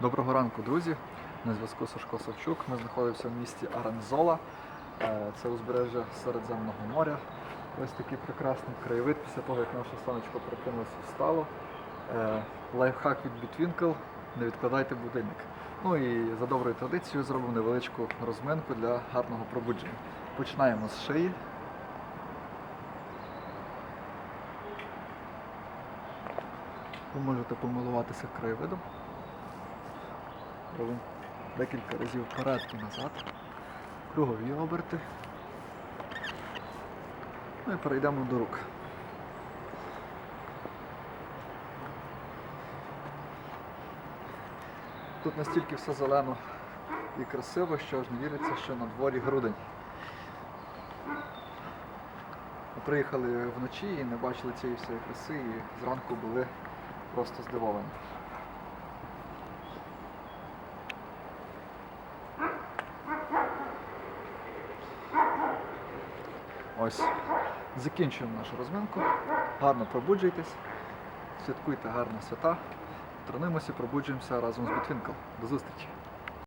Доброго ранку, друзі. На зв'язку Сашко Савчук. Ми знаходимося в місті Аранзола. Е, Це узбережжя Середземного моря. Ось такий прекрасний краєвид після того, як наше сонечко прокинулося встало. Е, Лайфхак від Bitwinkle. Не відкладайте будильник. Ну і за доброю традицією зробимо невеличку розминку для гарного пробудження. Починаємо з шиї. Ви можете помилуватися краєвидом. Робимо декілька разів вперед і назад. Кругові оберти. Ну і перейдемо до рук. Тут настільки все зелено і красиво, що аж не віриться, що на дворі грудень. Приїхали вночі і не бачили цієї всієї краси, і зранку були просто здивовані. Ось, закінчуємо нашу розминку. Гарно пробуджуйтесь, святкуйте гарні свята. Тронимося, пробуджуємося разом з Бітвінкл. До зустрічі!